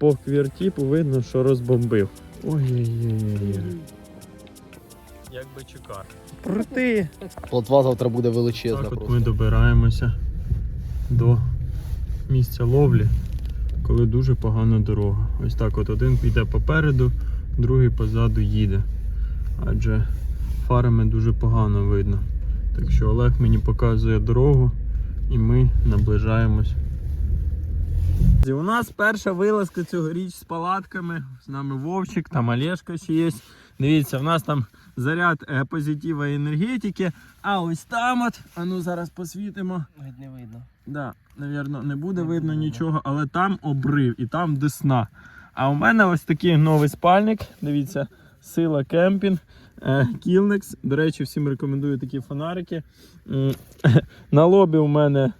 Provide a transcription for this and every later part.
по квіртіпу видно, що розбомбив. Ой-ой-ой. Як би чекати. Проти. Плотва завтра буде величезна Так от просто. ми добираємося до місця ловлі, коли дуже погана дорога. Ось так от один йде попереду, другий позаду їде. Адже фарами дуже погано видно. Так що Олег мені показує дорогу і ми наближаємось. У нас перша вилазка цьогоріч з палатками. З нами Вовчик, там Олешка ще є. Дивіться, в нас там заряд е, позитива і енергетики. А ось там от, а ну зараз посвітимо. Навіть не видно. Да, навірно, не буде Не видно буде нічого, але там обрив і там десна. А у мене ось такий новий спальник. Дивіться, сила кемпінг. е, Кілнекс. До речі, всім рекомендую такі фонарики. На лобі у мене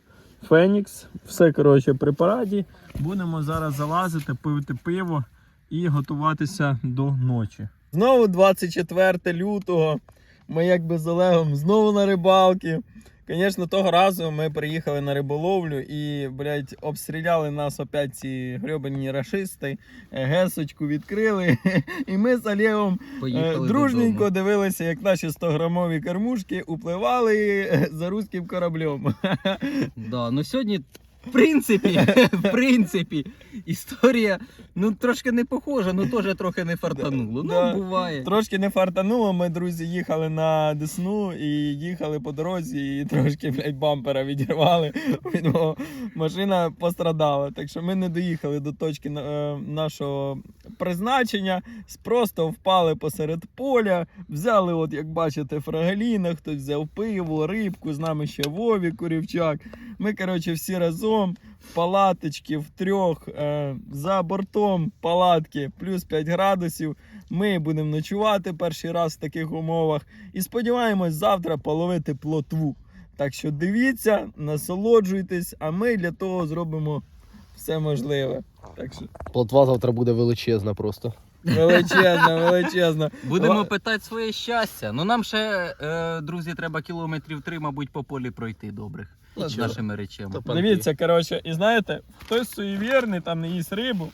Фенікс. Все коротше при параді. Будемо зараз залазити, пити пиво і готуватися до ночі. Знову 24 лютого. Ми якби з Олегом знову на рибалки. Звісно, того разу ми приїхали на риболовлю і, блядь, обстріляли нас опять ці гребані рашисти, е, гесочку відкрили. І ми з Олегом е, дружненько дивилися, як наші 100-грамові кормушки upливали е, за руським кораблем. Да, ну сьогодні, в принципі, в принципі, історія ну трошки не похожа, ну теж трохи не фартануло. Да. Ну, буває. Трошки не фартануло, ми, друзі, їхали на Десну і їхали по дорозі, і трошки, блядь, бампера відірвали. Від мого- Машина пострадала. Так що ми не доїхали до точки е, нашого призначення, просто впали посеред поля, взяли, от як бачите, фрагаліна, хтось взяв пиво, рибку, з нами ще Вові Курівчак. Ми, коротше, всі разом в в трьох е, за бортом палатки плюс 5 градусів. Ми будемо ночувати перший раз в таких умовах і сподіваємось завтра половити плотву. Так що дивіться, насолоджуйтесь, а ми для того зробимо все можливе. Так що Платва завтра буде величезна просто. величезно, величезно. Будемо Ва- питати своє щастя. Ну нам ще, е, друзі, треба кілометрів три, мабуть, по полі пройти добрих з нашими речами. Дивіться, коротше, і знаєте, хтось суєвірний, там не їсть рибу.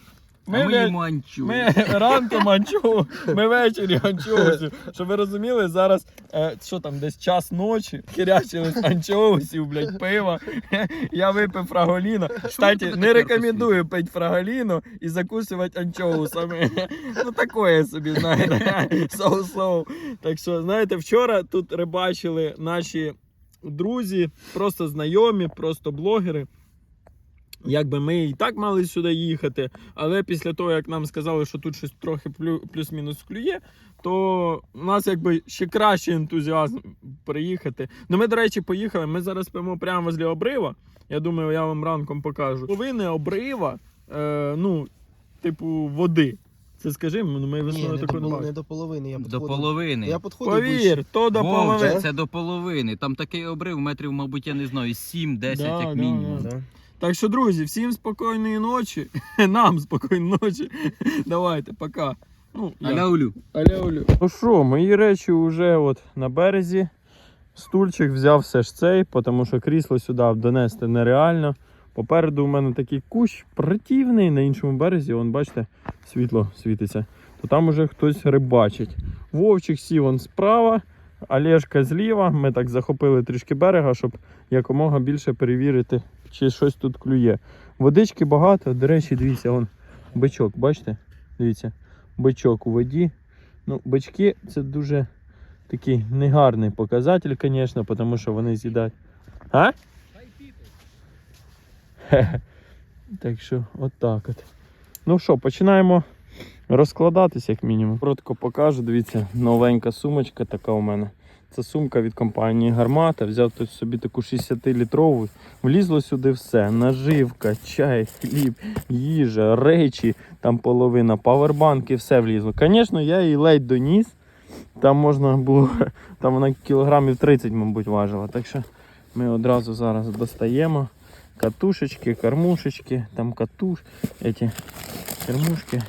А ми їмо анчу. Ми ранком анчоу, ми ввечері анчоусів. Щоб ви розуміли, зараз е, що там, десь час ночі, хірячились анчоусів, блядь, пива. Я випив фраголіно. Кстати, не рекомендую пити фраголіно і закусувати анчоусами. Ну такое собі, знаєте, соу-соу. Так що, знаєте, вчора тут рибачили наші друзі, просто знайомі, просто блогери. Якби ми і так мали сюди їхати, але після того, як нам сказали, що тут щось трохи плю- плюс-мінус клює, то у нас якби ще кращий ентузіазм приїхати. Ну ми, до речі, поїхали. Ми зараз спимо прямо возле обрива. Я думаю, я вам ранком покажу. Половини обрива, е, ну, типу, води. Це скажи, ну ми весною не до, такого не не до половини. Я До половини. Я підходив. Повір, то до половини. це до половини. Там такий обрив метрів, мабуть, я не знаю, 7-10 Да, як да, мінімум. да. Так що, друзі, всім спокійної ночі. Нам спокійної ночі. Давайте, пока. Ну. Аляулю. Аля-улю. Ну що, мої речі вже от на березі. Стульчик взяв все ж цей, тому що крісло сюди донести нереально. Попереду у мене такий кущ противний на іншому березі, вон, бачите, світло світиться. То там уже хтось рибачить. Вовчик сів он справа, Олешка зліва. Ми так захопили трішки берега, щоб якомога більше перевірити, чи щось тут клює. Водички багато. До речі, дивіться, вон бичок, бачите? Дивіться, бичок у воді. Ну, бички це дуже такий негарний показатель, звісно, тому що вони з'їдають. А? Хе-хе. Так що, отак от. Ну що, починаємо розкладатись, як мінімум. Коротко покажу, дивіться, новенька сумочка така у мене. Це сумка від компанії Гармата. Взяв тут собі таку 60-літрову. Влізло сюди все: наживка, чай, хліб, їжа, речі, там половина, павербанки, все влізло. Звісно, я її ледь доніс. Там можна було, там вона кілограмів 30, мабуть, важила. Так що ми одразу зараз достаємо катушечки, кормушечки, там катуш, эти кормушки,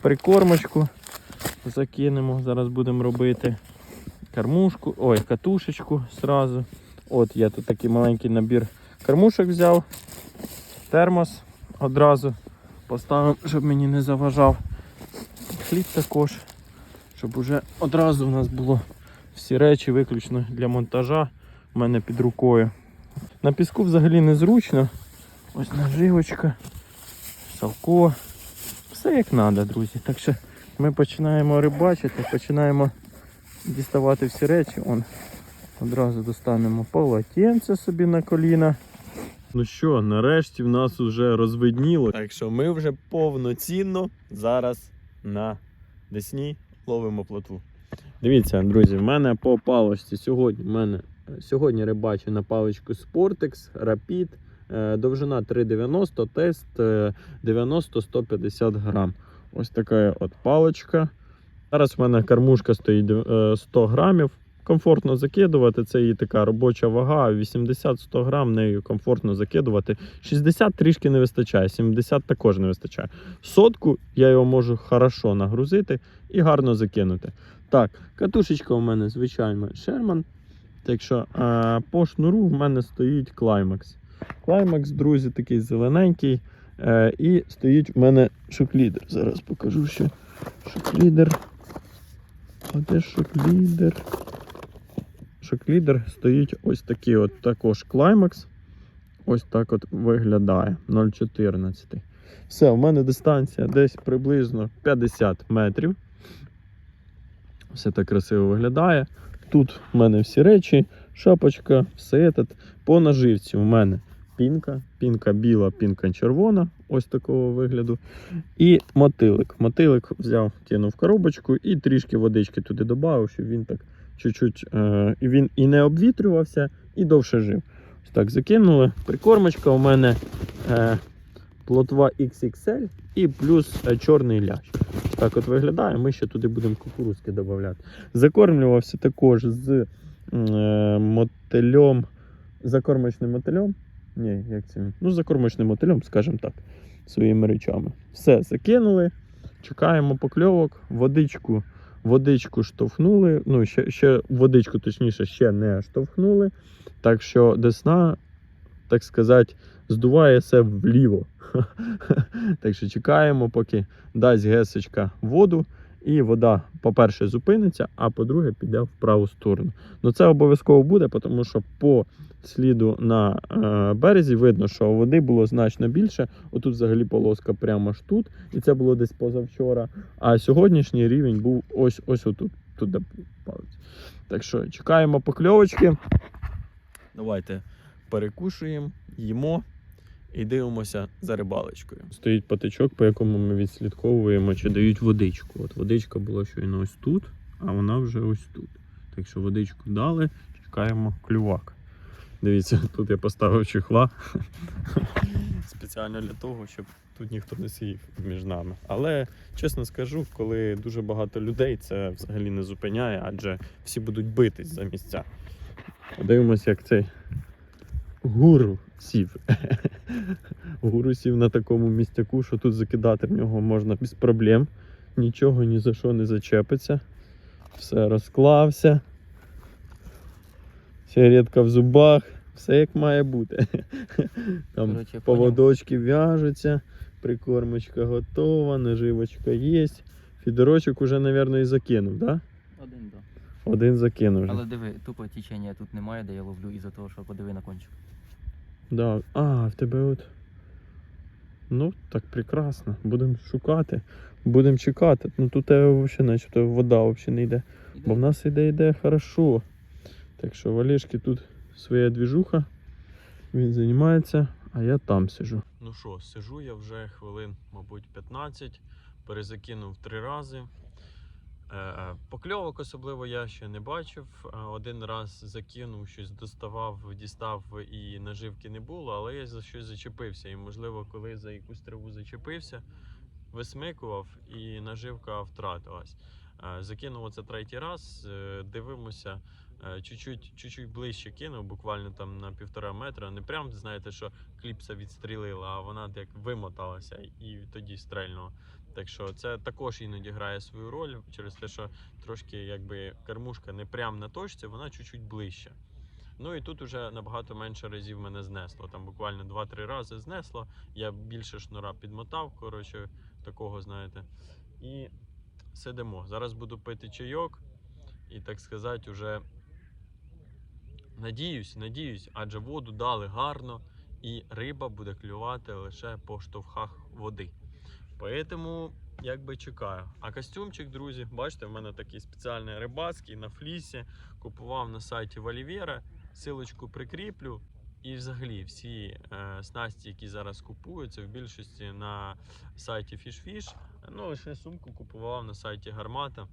прикормочку закинемо. Зараз будемо робити кормушку, ой, катушечку сразу. От я тут такий маленький набір кормушок взяв, термос одразу поставимо, щоб мені не заважав. Хліб також, щоб уже одразу у нас було всі речі виключно для монтажа у мене під рукою. На піску взагалі незручно. Ось наживочка, салко. Все як треба, друзі. Так що ми починаємо рибачити, починаємо діставати всі речі. Он, одразу достанемо полотенце собі на коліна. Ну що, нарешті в нас вже розвидніло. Так що ми вже повноцінно зараз на Десні ловимо плотву. Дивіться, друзі, в мене по паличці сьогодні. В мене е, сьогодні рибачу на паличку Sportex Rapid. е, Довжина 3,90, тест е, 90-150 грам. Ось така от паличка. Зараз в мене кормушка стоїть е, 100 грамів. Комфортно закидувати. Це її така робоча вага. 80-100 грам нею комфортно закидувати. 60 трішки не вистачає, 70 також не вистачає. Сотку я його можу хорошо нагрузити і гарно закинути. Так, катушечка у мене звичайно Sherman. Так що е, по шнуру в мене стоїть Climax. Climax, друзі, такий зелененький. Е, і стоїть в мене шоклідер. Зараз покажу, що шоклідер. А де шоклідер? Шоклідер стоїть ось такий от також Climax. Ось так от виглядає 0,14. Все, у мене дистанція десь приблизно 50 метрів. Все так красиво виглядає. Тут в мене всі речі, шапочка, все этот. По наживці у мене пінка, пінка біла, пінка червона, ось такого вигляду. І мотилик. Мотилик взяв, кинув коробочку і трішки водички туди додав, щоб він так чуть-чуть е, і він і не обвітрювався, і довше жив. Ось так закинули. Прикормочка у мене е, плотва XXL і плюс е, чорний лящ. Так от виглядає. Ми ще туди будемо кукурузки додавати. Закормлювався також з е, мотильом, закормочним мотильом. Ні, як це? Ну, закормочним мотильом, скажімо так, своїми речами. Все, закинули. Чекаємо покльовок, водичку, водичку штовхнули. Ну, ще, ще водичку, точніше, ще не штовхнули. Так що десна, так сказати, здуває все вліво. Так що чекаємо, поки дасть гесочка воду, і вода, по-перше, зупиниться, а по-друге, піде в праву сторону. Ну це обов'язково буде, тому що по сліду на е, березі видно, що води було значно більше. Отут взагалі полоска прямо ж тут, і це було десь позавчора. А сьогоднішній рівень був ось ось отут, тут де палець. Так що чекаємо покльовочки. Давайте перекушуємо, їмо і дивимося за рибалочкою. Стоїть патичок, по якому ми відслідковуємо, чи дають водичку. От водичка була щойно ось тут, а вона вже ось тут. Так що водичку дали, чекаємо клювак. Дивіться, тут я поставив чехла спеціально для того, щоб тут ніхто не сидів між нами. Але чесно скажу, коли дуже багато людей, це взагалі не зупиняє, адже всі будуть битись за місця. Подивимось, як цей гуру сів. Гуру сів на такому містяку, що тут закидати в нього можна без проблем. Нічого ні за що не зачепиться. Все розклався. Сигаретка в зубах, все як має бути. Там Короче, поводочки в'яжуться, прикормочка готова, наживочка є. Фідорочок уже, мабуть, і закинув, так? Да? Один, да. Один закинув вже. Але диви, тупо течення тут немає, де я ловлю із-за того, що подиви на кончик. Да. А, в тебе от. Ну, так прекрасно. Будемо шукати, будемо чекати. Ну тут тебе взагалі начебто вода взагалі не йде. Бо в нас іде йде хорошо. Так що Валешки тут своя двіжуха. Він займається, а я там сижу. Ну що, сижу я вже хвилин, мабуть, 15, перезакинув три рази. Е, Покльовок особливо я ще не бачив. Е, Один раз закинув, щось доставав, дістав і наживки не було, але я за щось зачепився. І можливо, коли за якусь траву зачепився, висмикував і наживка втратилась. Е, Закинув оце третій раз, е, дивимося. е, чуть-чуть ближче кинув, буквально там на півтора метра. Не прям знаєте, що кліпса відстрілила, а вона як вимоталася і тоді стрельнула. Так що це також іноді грає свою роль через те, що трошки якби кормушка не прямо на точці, вона чуть-чуть ближче. Ну і тут уже набагато менше разів мене знесло. Там буквально 2-3 рази знесло. Я більше шнура підмотав, коротше, такого, знаєте. І сидимо. Зараз буду пити чайок і, так сказати, уже надіюсь, надіюсь, адже воду дали гарно, і риба буде клювати лише по штовхах води. Поэтому якби чекаю. А костюмчик, друзі, бачите, в мене такий спеціальний рибацький на флісі. Купував на сайті Валівєра. Силочку прикріплю. І взагалі всі е, снасті, які зараз купуються, в більшості на сайті FishFish. Ну, лише сумку купував на сайті Гармата.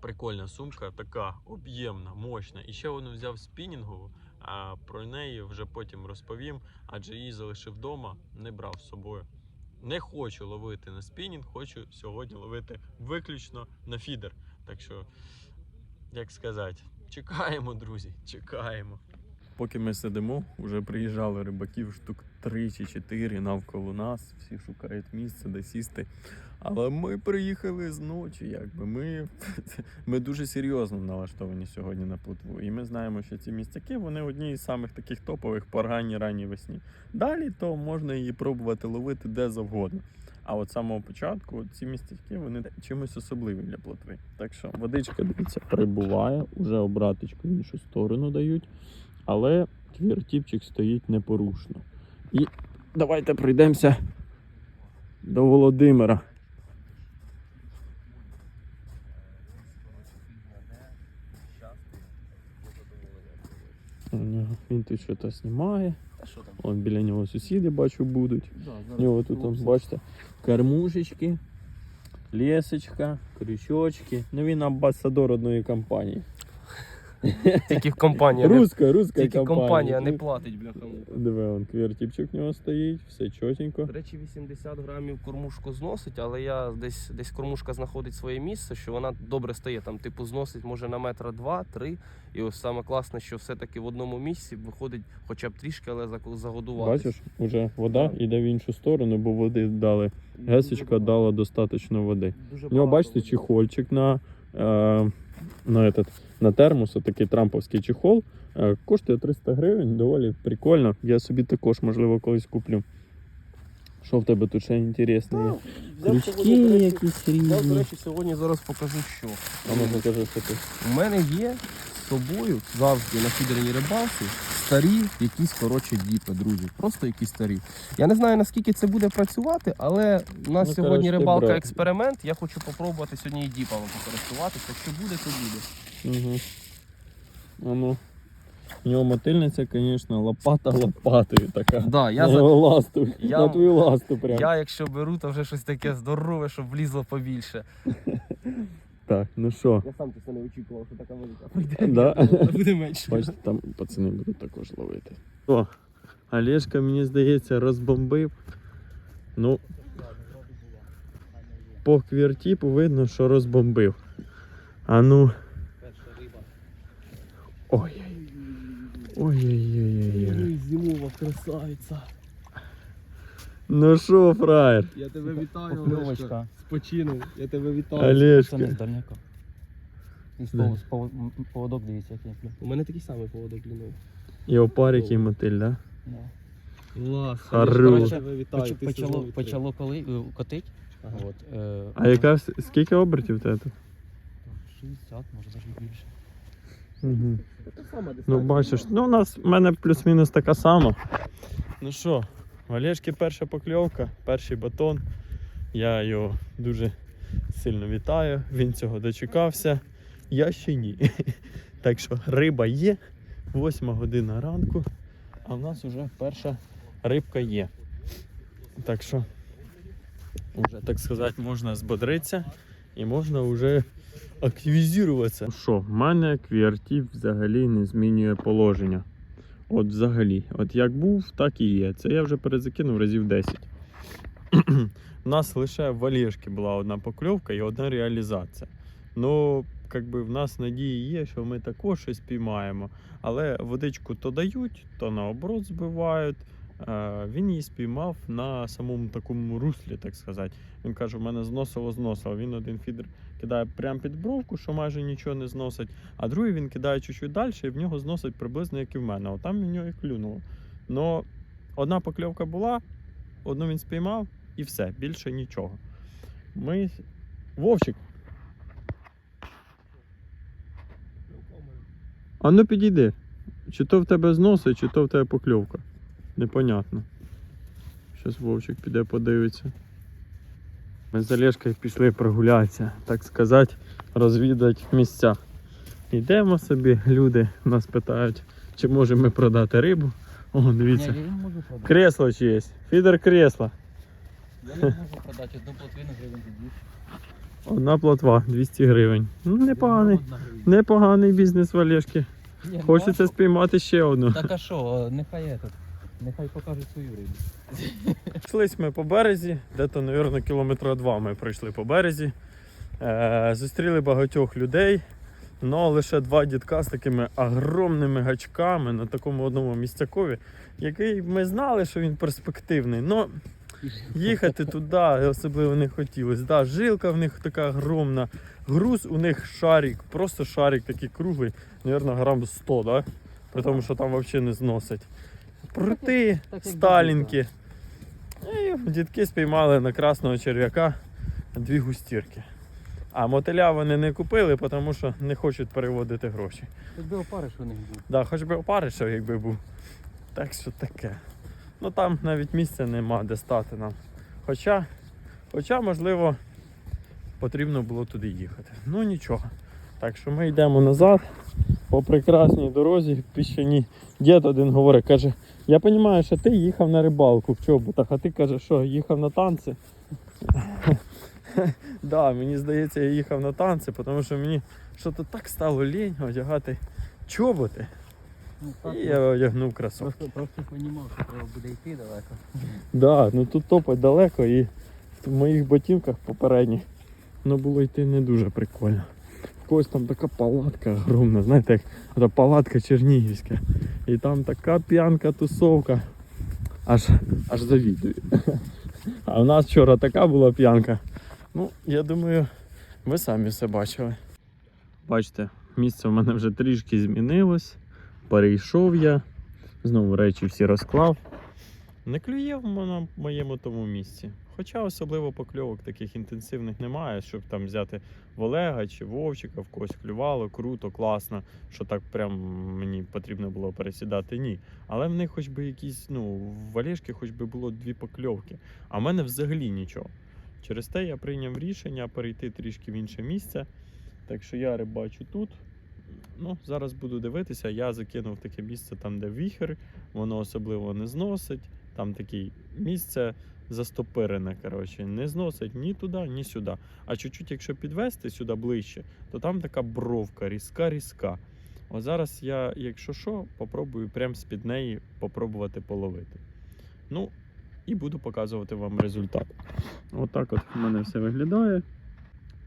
Прикольна сумка, така об'ємна, мощна. І ще одну взяв спінінгову, а про неї вже потім розповім, адже її залишив вдома, не брав з собою. Не хочу ловити на спінінг, хочу сьогодні ловити виключно на фідер. Так що, як сказати, чекаємо, друзі, чекаємо. Поки ми сидимо, вже приїжджали рибаків штук 3 чи 4 навколо нас. Всі шукають місце, де сісти. Але ми приїхали зночі, якби ми, ми дуже серйозно налаштовані сьогодні на плотву. І ми знаємо, що ці містяки вони одні із самих таких топових по ранній весні. Далі то можна її пробувати ловити де завгодно. А от самого початку ці містяки вони чимось особливі для плотви. Так що водичка, дивіться, прибуває, уже обраточку іншу сторону дають, але квіртіпчик стоїть непорушно. І давайте пройдемося до Володимира. Він тут щось знімає. А? Он біля нього сусіди, бачу, будуть. У нього тут, он, бачите, кормушечки, лісочка, крючочки. Ну він амбасадор одної компанії. Тільки компанія. Руська, руська Тільки компанія. не платить, бляха. Диви, он квертіпчик в нього стоїть, все чотенько. До речі, 80 грамів кормушку зносить, але я десь десь кормушка знаходить своє місце, що вона добре стає. Там, типу, зносить може на метра два-три. І ось саме класне, що все-таки в одному місці виходить хоча б трішки, але загодувати. Бачиш, уже вода йде в іншу сторону, бо води дали. Гесечка дала достатньо води. Дуже У нього, бачите, води. чехольчик на, е, на, этот, на термос, такий трамповський чехол. Е, коштує 300 гривень, доволі прикольно. Я собі також, можливо, колись куплю. Що в тебе тут ще інтересне є? Крючки сьогодні, до речі, до речі, сьогодні зараз покажу, що. А ну покажи, що ти. У мене є з собою завжди на фідерній рибалці старі якісь коротше діпи, друзі. Просто якісь старі. Я не знаю наскільки це буде працювати, але у нас Ну, сьогодні рибалка брат. експеримент. Я хочу попробувати сьогодні і діпами покористуватися. Що буде, то буде. Угу. А ну. У нього мотильниця, звісно, лопата лопатою така. Да, я, на, за... ласту, Я- на твою ласту прям. я якщо беру, то вже щось таке здорове, щоб влізло побільше. Так, ну що, Я сам це не очікував, що така велика да? Буде менше. Бачите, там пацани будуть також ловити. О, Олешка, мені здається, розбомбив. Ну, по квіртіпу видно, що розбомбив. А ну. Ой. Ой-ой-ой. Зимова красавиця. Ну що, фраєр? Я тебе вітаю. Олешка. Спочинув. Я тебе вітаю. Це не Олешка. з. І з поводок дивіться, який. блін. У мене такий самий поводок длиною. І опарик, і мотиль, да? Да. Клас. Хорош. Я Почало, почало коли, е, котить. Ага. От, е, А яка скільки обертів в тебе? 60, може навіть більше. Угу. Ну, бачиш, ну у нас в мене плюс-мінус така сама. Ну що, в Олешки перша покльовка, перший батон. Я його дуже сильно вітаю. Він цього дочекався. Я ще ні. Так що риба є. Восьма година ранку, а в нас вже перша рибка є. Так що, вже, так сказати, можна збодритися і можна вже активізуватися. Ну Що, в мене квіартів взагалі не змінює положення. От взагалі. От як був, так і є. Це я вже перезакинув разів 10. У нас лише в Олєшки була одна покльовка і одна реалізація. Ну, якби в нас надії є, що ми також щось піймаємо. Але водичку то дають, то наоборот збивають. Е, Він її спіймав на самому такому руслі, так сказати. Він каже, в мене зносило, зносило. Він один фідер кидає прямо під бровку, що майже нічого не зносить, а другий він кидає чуть-чуть далі, і в нього зносить приблизно як і в мене. Отам в нього і клюнуло. Но одна покльовка була, одну він спіймав і все, більше нічого. Ми. Вовчик, а ну підійди. Чи то в тебе зносить, чи то в тебе покльовка. Непонятно. Щас Вовчик піде подивиться. Ми з Олешкою пішли прогулятися, так сказати, розвідати місця. Йдемо собі, люди нас питають, чи можемо ми продати рибу. О, дивіться. Ні, я не можу продати. Кресло чиєсь. Фідер кресла. Я не можу продати одну плотвину гривень тоді. Одна плотва 200 гривень. Ну, непоганий. Непоганий бізнес в Олешки. Хочеться спіймати ще одну. Так а що, нехай этот, нехай покажуть свою рибу. Йшлись ми по березі, де-то, мабуть, кілометра два ми пройшли по березі. Е, зустріли багатьох людей, але лише два дітка з такими огромними гачками на такому одному місцякові, який ми знали, що він перспективний. але їхати туди особливо не хотілося. Да, жилка в них така огромна, груз у них шарик, просто шарик такий круглий, мабуть, грам 100, да? тому, що там взагалі не зносить. Прути, сталінки. І дітки спіймали на красного черв'яка дві густірки. А мотиля вони не купили, тому що не хочуть переводити гроші. Якби опариш у них був. Да, хоч би опаришев, якби був. Так що таке. Ну там навіть місця нема, де стати нам. Хоча, хоча, можливо, потрібно було туди їхати. Ну нічого. Так що ми йдемо назад по прекрасній дорозі піщані. Дід один говорить, каже, я розумію, що ти їхав на рибалку в чоботах, а ти кажеш, що їхав на танці. да, мені здається, я їхав на танці, тому що мені що то так стало лінь одягати чоботи. Ну, так, І я одягнув кросовки. просто, просто що треба буде йти далеко. Да, ну тут топать далеко і в моїх ботинках попередніх ну було йти не дуже прикольно. Когось там така палатка огромна, знаєте, як та палатка чернігівська. І там така п'янка, тусовка. Аж, аж завідую. А в нас вчора така була п'янка. Ну, я думаю, ви самі все бачили. Бачите, місце в мене вже трішки змінилось. Перейшов я. Знову речі всі розклав. Не клює в мо- моєму тому місці. Хоча особливо покльовок таких інтенсивних немає, щоб там взяти Олега чи Вовчика, в когось клювало, круто, класно, що так прям мені потрібно було пересідати. Ні. Але в них хоч би якісь, ну, в Олешки хоч би було дві покльовки, а в мене взагалі нічого. Через те я прийняв рішення перейти трішки в інше місце. Так що я рибачу тут. Ну, зараз буду дивитися. Я закинув таке місце там, де віхер, воно особливо не зносить. Там таке місце застопирене, коротше, не зносить ні туди, ні сюди. А чуть-чуть, якщо підвести сюди ближче, то там така бровка, різка-різка. От зараз я, якщо що, попробую прямо з-під неї попробувати половити. Ну, і буду показувати вам результат. Отак от в мене все виглядає.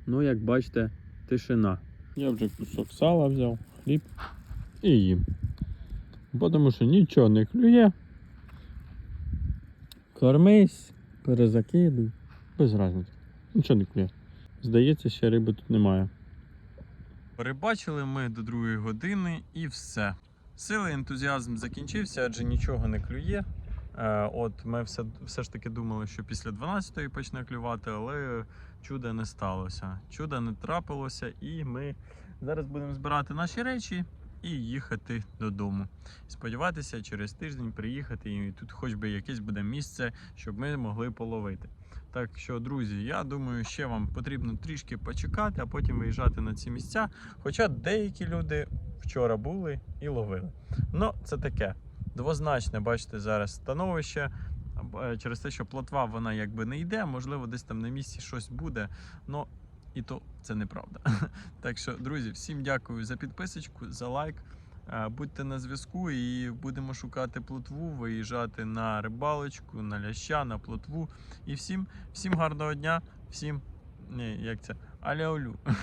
Ну, як бачите, тишина. Я вже кусок сала взяв, хліб і їм. Бо Тому що нічого не клює. Кормись, перезакидуй. Без різниці. Нічого не клює. Здається, ще риби тут немає. Перебачили ми до другої години і все. Сили ентузіазм закінчився, адже нічого не клює. Е, От ми все, все ж таки думали, що після 12-ї почне клювати, але чуда не сталося. Чуда не трапилося, і ми зараз будемо збирати наші речі і їхати додому. Сподіватися, через тиждень приїхати, і тут хоч би якесь буде місце, щоб ми могли половити. Так що, друзі, я думаю, ще вам потрібно трішки почекати, а потім виїжджати на ці місця. Хоча деякі люди вчора були і ловили. Ну, це таке двозначне, бачите, зараз становище. Е, Через те, що плотва вона якби не йде, можливо, десь там на місці щось буде. Ну і то це неправда. Так що, друзі, всім дякую за підписочку, за лайк. Е, Будьте на зв'язку і будемо шукати плотву, виїжджати на рибалочку, на ляща, на плотву. І всім, всім гарного дня, всім, ні, як це, аля-олю.